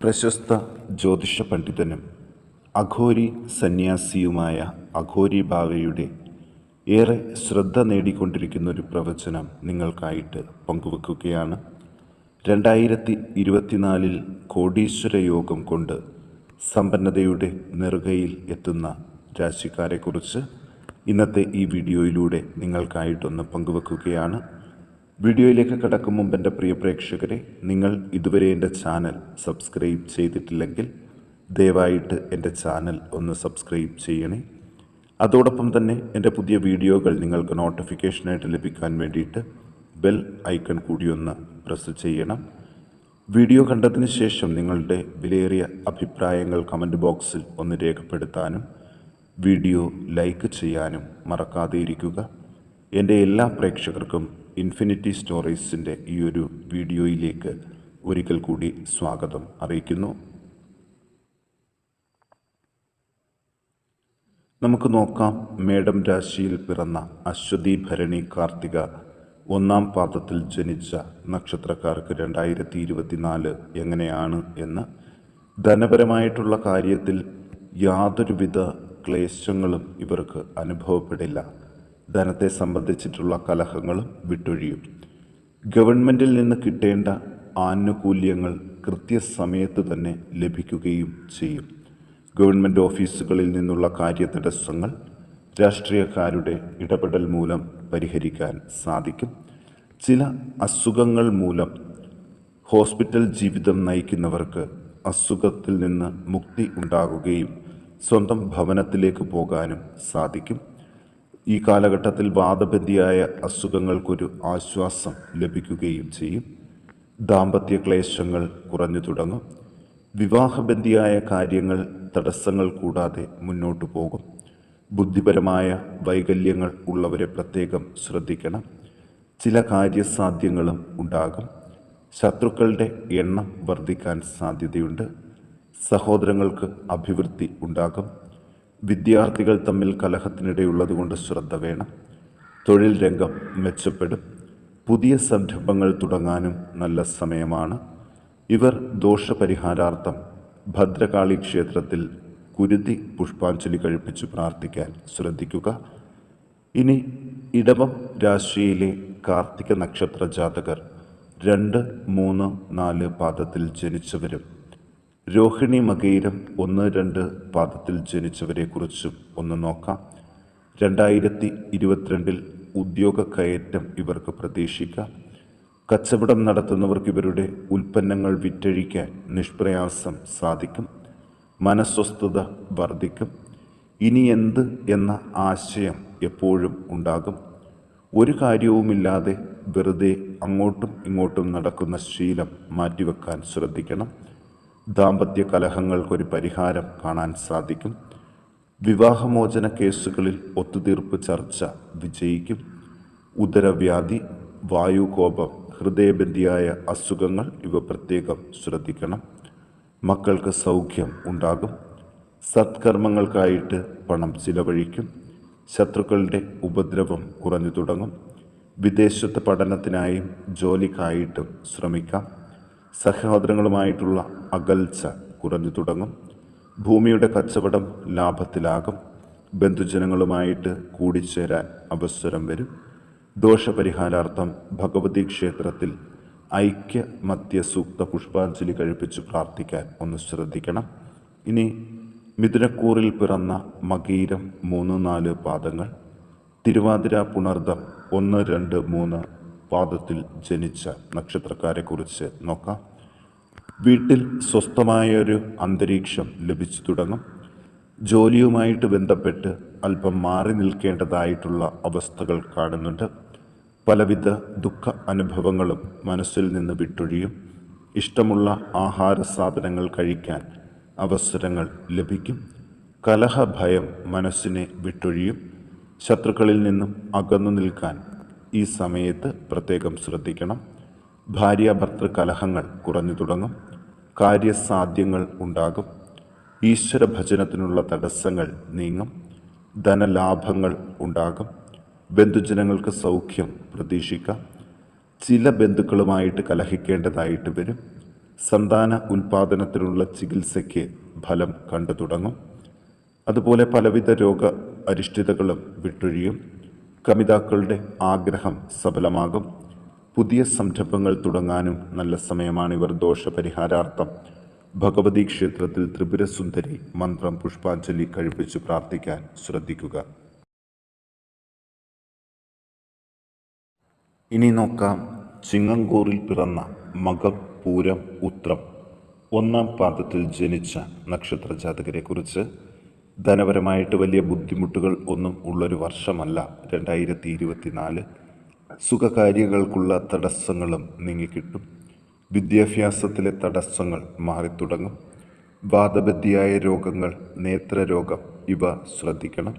പ്രശസ്ത ജ്യോതിഷ പണ്ഡിതനും അഘോരി സന്യാസിയുമായ അഘോരി ബാവയുടെ ഏറെ ശ്രദ്ധ നേടിക്കൊണ്ടിരിക്കുന്ന ഒരു പ്രവചനം നിങ്ങൾക്കായിട്ട് പങ്കുവെക്കുകയാണ്. രണ്ടായിരത്തി ഇരുപത്തിനാലിൽ കോടീശ്വര യോഗം കൊണ്ട് സമ്പന്നതയുടെ നെറുകയിൽ എത്തുന്ന രാശിക്കാരെക്കുറിച്ച് ഇന്നത്തെ ഈ വീഡിയോയിലൂടെ നിങ്ങൾക്കായിട്ടൊന്ന് പങ്കുവെക്കുകയാണ്. വീഡിയോയിലേക്ക് കടക്കും മുമ്പ് എന്റെ പ്രിയ പ്രേക്ഷകരെ നിങ്ങൾ ഇതുവരെ എന്റെ ചാനൽ സബ്സ്ക്രൈബ് ചെയ്തിട്ടില്ലെങ്കിൽ ദയവായിട്ട് എന്റെ ചാനൽ ഒന്ന് സബ്സ്ക്രൈബ് ചെയ്യണേ. അതോടൊപ്പം തന്നെ എന്റെ പുതിയ വീഡിയോകൾ നിങ്ങൾക്ക് നോട്ടിഫിക്കേഷനായിട്ട് ലഭിക്കാൻ വേണ്ടിയിട്ട് ബെൽ ഐക്കൺ കൂടി ഒന്ന് പ്രസ് ചെയ്യണം. വീഡിയോ കണ്ടതിന് ശേഷം നിങ്ങളുടെ വിലയേറിയ അഭിപ്രായങ്ങൾ കമന്റ് ബോക്സിൽ ഒന്ന് രേഖപ്പെടുത്താനും വീഡിയോ ലൈക്ക് ചെയ്യാനും മറക്കാതെ ഇരിക്കുക. എന്റെ എല്ലാ പ്രേക്ഷകർക്കും ഇൻഫിനിറ്റി സ്റ്റോറീസിന്റെ ഈ ഒരു വീഡിയോയിലേക്ക് ഒരിക്കൽ കൂടി സ്വാഗതം അറിയിക്കുന്നു. നമുക്ക് നോക്കാം മേഡം രാശിയിൽ പിറന്ന അശ്വതി ഭരണി കാർത്തിക ഒന്നാം പാദത്തിൽ ജനിച്ച നക്ഷത്രക്കാർക്ക് രണ്ടായിരത്തി ഇരുപത്തിനാല് എങ്ങനെയാണ് എന്ന്. ധനപരമായിട്ടുള്ള കാര്യത്തിൽ യാതൊരുവിധ ക്ലേശങ്ങളും ഇവർക്ക് അനുഭവപ്പെടില്ല. ധനത്തെ സംബന്ധിച്ചിട്ടുള്ള കലഹങ്ങളും വിട്ടൊഴിയും. ഗവൺമെന്റിൽ നിന്ന് കിട്ടേണ്ട ആനുകൂല്യങ്ങൾ കൃത്യസമയത്ത് തന്നെ ലഭിക്കുകയും ചെയ്യും. ഗവൺമെന്റ് ഓഫീസുകളിൽ നിന്നുള്ള കാര്യതടസ്സങ്ങൾ രാഷ്ട്രീയക്കാരുടെ ഇടപെടൽ മൂലം പരിഹരിക്കാൻ സാധിക്കും. ചില അസുഖങ്ങൾ മൂലം ഹോസ്പിറ്റൽ ജീവിതം നയിക്കുന്നവർക്ക് അസുഖത്തിൽ നിന്ന് മുക്തി ഉണ്ടാകുകയും സ്വന്തം ഭവനത്തിലേക്ക് പോകാനും സാധിക്കും. ഈ കാലഘട്ടത്തിൽ വാദബന്ധിയായ അസുഖങ്ങൾക്കൊരു ആശ്വാസം ലഭിക്കുകയും ചെയ്യും. ദാമ്പത്യ ക്ലേശങ്ങൾ കുറഞ്ഞു തുടങ്ങും. വിവാഹബന്ധിയായ കാര്യങ്ങൾ തടസ്സങ്ങൾ കൂടാതെ മുന്നോട്ടു പോകും. ബുദ്ധിപരമായ വൈകല്യങ്ങൾ ഉള്ളവരെ പ്രത്യേകം ശ്രദ്ധിക്കണം. ചില കാര്യസാധ്യങ്ങളും ഉണ്ടാകും. ശത്രുക്കളുടെ എണ്ണം വർദ്ധിക്കാൻ സാധ്യതയുണ്ട്. സഹോദരങ്ങൾക്ക് അഭിവൃദ്ധി ഉണ്ടാകും. വിദ്യാർത്ഥികൾ തമ്മിൽ കലഹത്തിനിടയുള്ളതുകൊണ്ട് ശ്രദ്ധ വേണം. തൊഴിൽ രംഗം മെച്ചപ്പെടും. പുതിയ സംരംഭങ്ങൾ തുടങ്ങാനും നല്ല സമയമാണ്. ഇവർ ദോഷപരിഹാരാർത്ഥം ഭദ്രകാളി ക്ഷേത്രത്തിൽ കുരുതി പുഷ്പാഞ്ജലി കഴിപ്പിച്ച് പ്രാർത്ഥിക്കാൻ ശ്രദ്ധിക്കുക. ഇനി ഇടവം രാശിയിലെ കാർത്തിക നക്ഷത്ര ജാതകർ രണ്ട് മൂന്ന് നാല് പാദത്തിൽ ജനിച്ചവരും രോഹിണി മകയിരം ഒന്ന് രണ്ട് പാദത്തിൽ ജനിച്ചവരെക്കുറിച്ചും ഒന്ന് നോക്കാം. രണ്ടായിരത്തി ഇരുപത്തിരണ്ടിൽ ഉദ്യോഗ കയറ്റം ഇവർക്ക് പ്രതീക്ഷിക്കാം. കച്ചവടം നടത്തുന്നവർക്ക് ഇവരുടെ ഉൽപ്പന്നങ്ങൾ വിറ്റഴിക്കാൻ നിഷ്പ്രയാസം സാധിക്കും. മനസ്വസ്ഥത വർദ്ധിക്കും. ഇനി എന്ത് എന്ന ആശയം എപ്പോഴും ഉണ്ടാകും. ഒരു കാര്യവുമില്ലാതെ വെറുതെ അങ്ങോട്ടും ഇങ്ങോട്ടും നടക്കുന്ന ശീലം മാറ്റിവെക്കാൻ ശ്രദ്ധിക്കണം. ദാമ്പത്യ കലഹങ്ങൾക്കൊരു പരിഹാരം കാണാൻ സാധിക്കും. വിവാഹമോചന കേസുകളിൽ ഒത്തുതീർപ്പ് ചർച്ച വിജയിക്കും. ഉദരവ്യാധി വായുകോപം ഹൃദയബന്ധിയായ അസുഖങ്ങൾ ഇവ പ്രത്യേകം ശ്രദ്ധിക്കണം. മക്കൾക്ക് സൗഖ്യം ഉണ്ടാകും. സത്കർമ്മങ്ങൾക്കായിട്ട് പണം ചിലവഴിക്കും. ശത്രുക്കളുടെ ഉപദ്രവം കുറഞ്ഞു തുടങ്ങും. വിദേശത്ത് പഠനത്തിനായും ജോലിക്കായിട്ടും ശ്രമിക്കാം. സഹോദരങ്ങളുമായിട്ടുള്ള അകൽച്ച കുറഞ്ഞു തുടങ്ങും. ഭൂമിയുടെ കച്ചവടം ലാഭത്തിലാകും. ബന്ധുജനങ്ങളുമായിട്ട് കൂടിച്ചേരാൻ അവസരം വരും. ദോഷപരിഹാരാർത്ഥം ഭഗവതി ക്ഷേത്രത്തിൽ ഐക്യ മധ്യ സൂക്ത പുഷ്പാഞ്ജലി കഴിപ്പിച്ച് പ്രാർത്ഥിക്കാൻ ഒന്ന് ശ്രദ്ധിക്കണം. ഇനി മിഥുനക്കൂറിൽ പിറന്ന മകീരം മൂന്ന് നാല് പാദങ്ങൾ തിരുവാതിര പുണർദം ഒന്ന് രണ്ട് മൂന്ന് പാദത്തിൽ ജനിച്ച നക്ഷത്രക്കാരെക്കുറിച്ച് നോക്കാം. വീട്ടിൽ സ്വസ്ഥമായൊരു അന്തരീക്ഷം ലഭിച്ചു തുടങ്ങും. ജോലിയുമായിട്ട് ബന്ധപ്പെട്ട് അല്പം മാറി നിൽക്കേണ്ടതായിട്ടുള്ള അവസ്ഥകൾ കാണുന്നുണ്ട്. പലവിധ ദുഃഖ അനുഭവങ്ങളും മനസ്സിൽ നിന്ന് വിട്ടൊഴിയും. ഇഷ്ടമുള്ള ആഹാര സാധനങ്ങൾ കഴിക്കാൻ അവസരങ്ങൾ ലഭിക്കും. കലഹഭയം മനസ്സിനെ വിട്ടൊഴിയും. ശത്രുക്കളിൽ നിന്നും അകന്നു നിൽക്കാൻ ഈ സമയത്ത് പ്രത്യേകം ശ്രദ്ധിക്കണം. ഭാര്യ ഭർത്തൃ കലഹങ്ങൾ കുറഞ്ഞു തുടങ്ങും. കാര്യസാധ്യങ്ങൾ ഉണ്ടാകും. ഈശ്വര ഭജനത്തിനുള്ള തടസ്സങ്ങൾ നീങ്ങും. ധനലാഭങ്ങൾ ഉണ്ടാകും. ബന്ധുജനങ്ങൾക്ക് സൗഖ്യം പ്രതീക്ഷിക്കാം. ചില ബന്ധുക്കളുമായിട്ട് കലഹിക്കേണ്ടതായിട്ട് വരും. സന്താന ഉൽപാദനത്തിനുള്ള ചികിത്സയ്ക്ക് ഫലം കണ്ടു തുടങ്ങും. അതുപോലെ പലവിധ രോഗ അരിഷ്ഠിതകളും വിട്ടൊഴിയും. കമിതാക്കളുടെ ആഗ്രഹം സഫലമാകും. പുതിയ സംരംഭങ്ങൾ തുടങ്ങാനും നല്ല സമയമാണ് ഇവർ ദോഷപരിഹാരാർത്ഥം. ഭഗവതി ക്ഷേത്രത്തിൽ ത്രിപുരസുന്ദരി മന്ത്രം പുഷ്പാഞ്ജലി കഴിപ്പിച്ച് പ്രാർത്ഥിക്കാൻ ശ്രദ്ധിക്കുക. ഇനി നോക്കാം. ചിങ്ങങ്കൂറിൽ പിറന്ന മകം പൂരം ഉത്രം. ഒന്നാം പാദത്തിൽ ജനിച്ച നക്ഷത്ര ജാതകരെക്കുറിച്ച് ധനപരമായിട്ട് വലിയ ബുദ്ധിമുട്ടുകൾ ഒന്നും ഉള്ളൊരു വർഷമല്ല. രണ്ടായിരത്തി ഇരുപത്തിനാല് സുഖകാര്യങ്ങൾക്കുള്ള തടസ്സങ്ങളും നീങ്ങിക്കിട്ടും വിദ്യാഭ്യാസത്തിലെ തടസ്സങ്ങൾ മാറിത്തുടങ്ങും വാദബദ്ധിയായ രോഗങ്ങൾ നേത്രരോഗം ഇവ ശ്രദ്ധിക്കണം.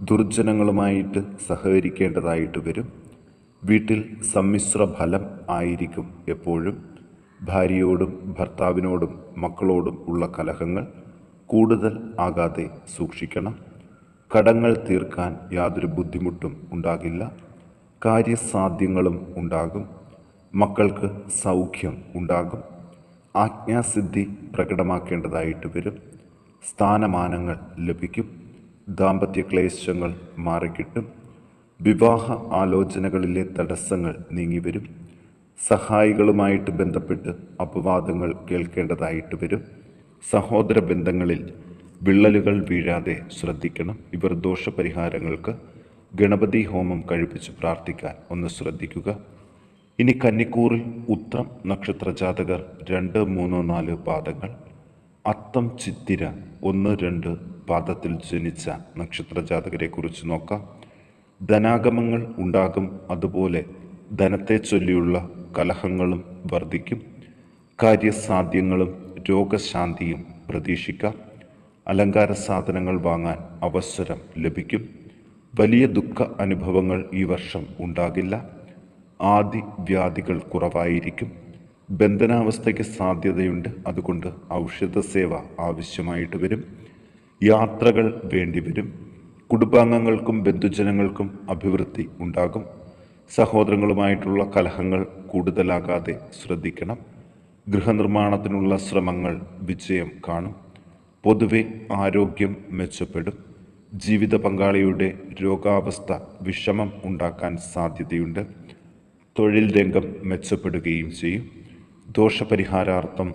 ദുർജനങ്ങളുമായിട്ട് സഹകരിക്കേണ്ടതായിട്ട് വരും. വീട്ടിൽ സമ്മിശ്ര ഫലം ആയിരിക്കും എപ്പോഴും. ഭാര്യയോടും ഭർത്താവിനോടും മക്കളോടും ഉള്ള കലഹങ്ങൾ കൂടുതൽ ആകാതെ സൂക്ഷിക്കണം. കടങ്ങൾ തീർക്കാൻ യാതൊരു ബുദ്ധിമുട്ടും ഉണ്ടാകില്ല. കാര്യസാധ്യങ്ങളും ഉണ്ടാകും. മക്കൾക്ക് സൗഖ്യം ഉണ്ടാകും. ആജ്ഞാസിദ്ധി പ്രകടമാക്കേണ്ടതായിട്ട് വരും. സ്ഥാനമാനങ്ങൾ ലഭിക്കും. ദാമ്പത്യ ക്ലേശങ്ങൾ മാറിക്കിട്ടും. വിവാഹ ആലോചനകളിലെ തടസ്സങ്ങൾ നീങ്ങിവരും. സഹായികളുമായിട്ട് ബന്ധപ്പെട്ട് അപവാദങ്ങൾ കേൾക്കേണ്ടതായിട്ട് വരും. സഹോദര ബന്ധങ്ങളിൽ വിള്ളലുകൾ വീഴാതെ ശ്രദ്ധിക്കണം. ഇവർ ദോഷപരിഹാരങ്ങൾക്ക് ഗണപതി ഹോമം കഴിപ്പിച്ച് പ്രാർത്ഥിക്കാൻ ഒന്ന് ശ്രദ്ധിക്കുക. ഇനി കന്നിക്കൂറിൽ ഉത്രം നക്ഷത്ര ജാതകർ രണ്ട് മൂന്ന് നാല് പാദങ്ങൾ. അത്തം ചിത്തിര ഒന്ന് രണ്ട് പാദത്തിൽ ജനിച്ച നക്ഷത്ര ജാതകരെ കുറിച്ച് നോക്കാം. ധനാഗമങ്ങൾ ഉണ്ടാകും അതുപോലെ ധനത്തെ ചൊല്ലിയുള്ള കലഹങ്ങളും വർദ്ധിക്കും. കാര്യസാധ്യങ്ങളും രോഗശാന്തിയും പ്രതീക്ഷിക്കാം. അലങ്കാര സാധനങ്ങൾ വാങ്ങാൻ അവസരം ലഭിക്കും. വലിയ ദുഃഖ അനുഭവങ്ങൾ ഈ വർഷം ഉണ്ടാകില്ല. ആദി വ്യാധികൾ കുറവായിരിക്കും. ബന്ധനാവസ്ഥയ്ക്ക് സാധ്യതയുണ്ട്. അതുകൊണ്ട് ഔഷധ സേവ ആവശ്യമായിട്ട് വരും. യാത്രകൾ വേണ്ടിവരും കുടുംബാംഗങ്ങൾക്കും ബന്ധുജനങ്ങൾക്കും അഭിവൃദ്ധി ഉണ്ടാകും. സഹോദരങ്ങളുമായിട്ടുള്ള കലഹങ്ങൾ കൂടുതലാകാതെ ശ്രദ്ധിക്കണം. ഗൃഹനിർമ്മാണത്തിനുള്ള ശ്രമങ്ങൾ വിജയം കാണും. പൊതുവെ ആരോഗ്യം മെച്ചപ്പെടും. ജീവിത പങ്കാളിയുടെ രോഗാവസ്ഥ വിഷമം ഉണ്ടാക്കാൻ സാധ്യതയുണ്ട്. തൊഴിൽ രംഗം മെച്ചപ്പെടുകയും ചെയ്യും. ദോഷപരിഹാരാർത്ഥം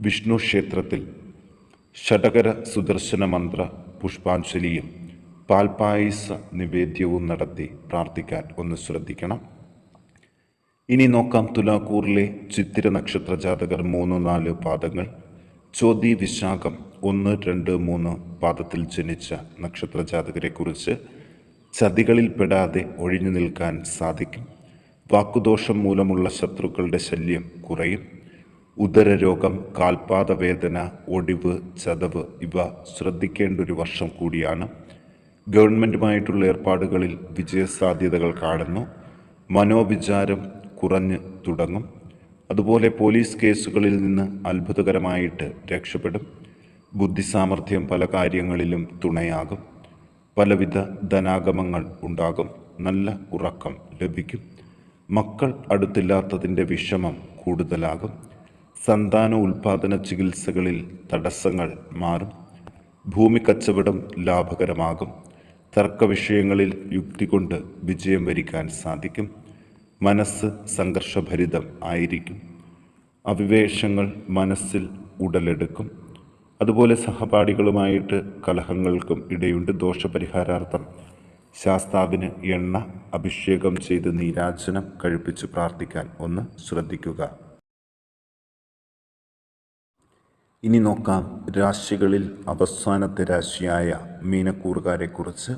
വിഷ്ണു ക്ഷേത്രത്തിൽ ഷടകര സുദർശന മന്ത്ര പുഷ്പാഞ്ജലിയും പാൽപായസ നിവേദ്യവും നടത്തി പ്രാർത്ഥിക്കാൻ ഒന്ന് ശ്രദ്ധിക്കണം. ഇനി നോക്കാം തുലാക്കൂറിലെ ചിത്തിര നക്ഷത്ര ജാതകർ മൂന്ന് നാല് പാദങ്ങൾ. ചോതി വിശാഖം ഒന്ന് രണ്ട് മൂന്ന് പാദത്തിൽ ജനിച്ച നക്ഷത്ര ജാതകരെക്കുറിച്ച് ചതികളിൽ പെടാതെ ഒഴിഞ്ഞു നിൽക്കാൻ സാധിക്കും. വാക്കുദോഷം മൂലമുള്ള ശത്രുക്കളുടെ ശല്യം കുറയും. ഉദരരോഗം കാൽപാദവേദന ഒടിവ് ചതവ് ഇവ ശ്രദ്ധിക്കേണ്ട ഒരു വർഷം കൂടിയാണ്. ഗവൺമെന്റുമായിട്ടുള്ള ഏർപ്പാടുകളിൽ വിജയസാധ്യതകൾ കാണുന്നു. മനോവിചാരം കുറഞ്ഞ് തുടങ്ങും. അതുപോലെ പോലീസ് കേസുകളിൽ നിന്ന് അത്ഭുതകരമായിട്ട് രക്ഷപ്പെടും. ബുദ്ധിസാമർഥ്യം പല കാര്യങ്ങളിലും തുണയാകും. പലവിധ ധനാഗമങ്ങൾ ഉണ്ടാകും. നല്ല ഉറക്കം ലഭിക്കും. മക്കൾ അടുത്തില്ലാത്തതിന്റെ വിഷമം കൂടുതലാകും. സന്താന ഉൽപാദന ചികിത്സകളിൽ തടസ്സങ്ങൾ മാറും. ഭൂമി കച്ചവടം ലാഭകരമാകും. തർക്ക വിഷയങ്ങളിൽ യുക്തി കൊണ്ട് വിജയം വരിക്കാൻ സാധിക്കും. മനസ്സ് സംഘർഷഭരിതം ആയിരിക്കും. അവിവേശങ്ങൾ മനസ്സിൽ ഉടലെടുക്കും. അതുപോലെ സഹപാഠികളുമായിട്ട് കലഹങ്ങൾക്കും ഇടയുണ്ട് ദോഷപരിഹാരാർത്ഥം. ശാസ്താവിന് എണ്ണ അഭിഷേകം ചെയ്ത് നീരാജനം കഴിപ്പിച്ച് പ്രാർത്ഥിക്കാൻ ഒന്ന് ശ്രദ്ധിക്കുക. ഇനി നോക്കാം രാശികളിൽ അവസാനത്തെ രാശിയായ മീനക്കൂറുകാരെക്കുറിച്ച്.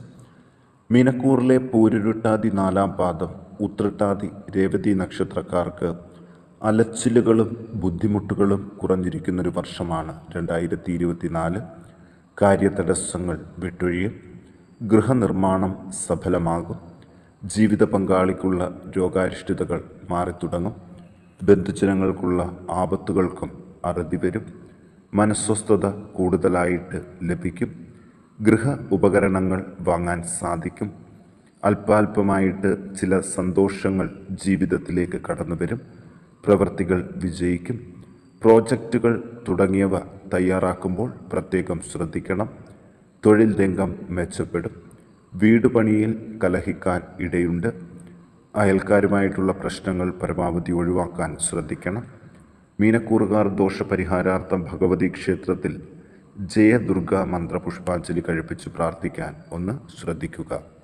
മീനക്കൂറിലെ പൂരുരുട്ടാതി നാലാം പാദം ഉത്രട്ടാതി രേവതി നക്ഷത്രക്കാർക്ക് അലച്ചിലുകളും ബുദ്ധിമുട്ടുകളും കുറഞ്ഞിരിക്കുന്നൊരു വർഷമാണ് രണ്ടായിരത്തി ഇരുപത്തിനാല് കാര്യതടസ്സങ്ങൾ വിട്ടൊഴിയും. ഗൃഹനിർമ്മാണം സഫലമാകും. ജീവിത പങ്കാളിക്കുള്ള രോഗാരിഷ്ഠിതകൾ മാറിത്തുടങ്ങും. ബന്ധുജനങ്ങൾക്കുള്ള ആപത്തുകൾക്കും അറുതി വരും. മനസ്വസ്ഥത കൂടുതലായിട്ട് ലഭിക്കും. ഗൃഹ ഉപകരണങ്ങൾ വാങ്ങാൻ സാധിക്കും. അല്പാൽപമായിട്ട് ചില സന്തോഷങ്ങൾ ജീവിതത്തിലേക്ക് കടന്നു വരും. പ്രവൃത്തികൾ വിജയിക്കും. പ്രോജക്റ്റുകൾ തുടങ്ങിയവ തയ്യാറാക്കുമ്പോൾ പ്രത്യേകം ശ്രദ്ധിക്കണം. തൊഴിൽ രംഗം മെച്ചപ്പെടും. വീട് പണിയിൽ കലഹിക്കാൻ ഇടയുണ്ട്. അയൽക്കാരുമായിട്ടുള്ള പ്രശ്നങ്ങൾ പരമാവധി ഒഴിവാക്കാൻ ശ്രദ്ധിക്കണം. മീനക്കൂറുകാർ ദോഷപരിഹാരാർത്ഥം ഭഗവതി ക്ഷേത്രത്തിൽ ജയദുർഗ മന്ത്രപുഷ്പാഞ്ജലി കഴിപ്പിച്ച് പ്രാർത്ഥിക്കാൻ ഒന്ന് ശ്രദ്ധിക്കുക.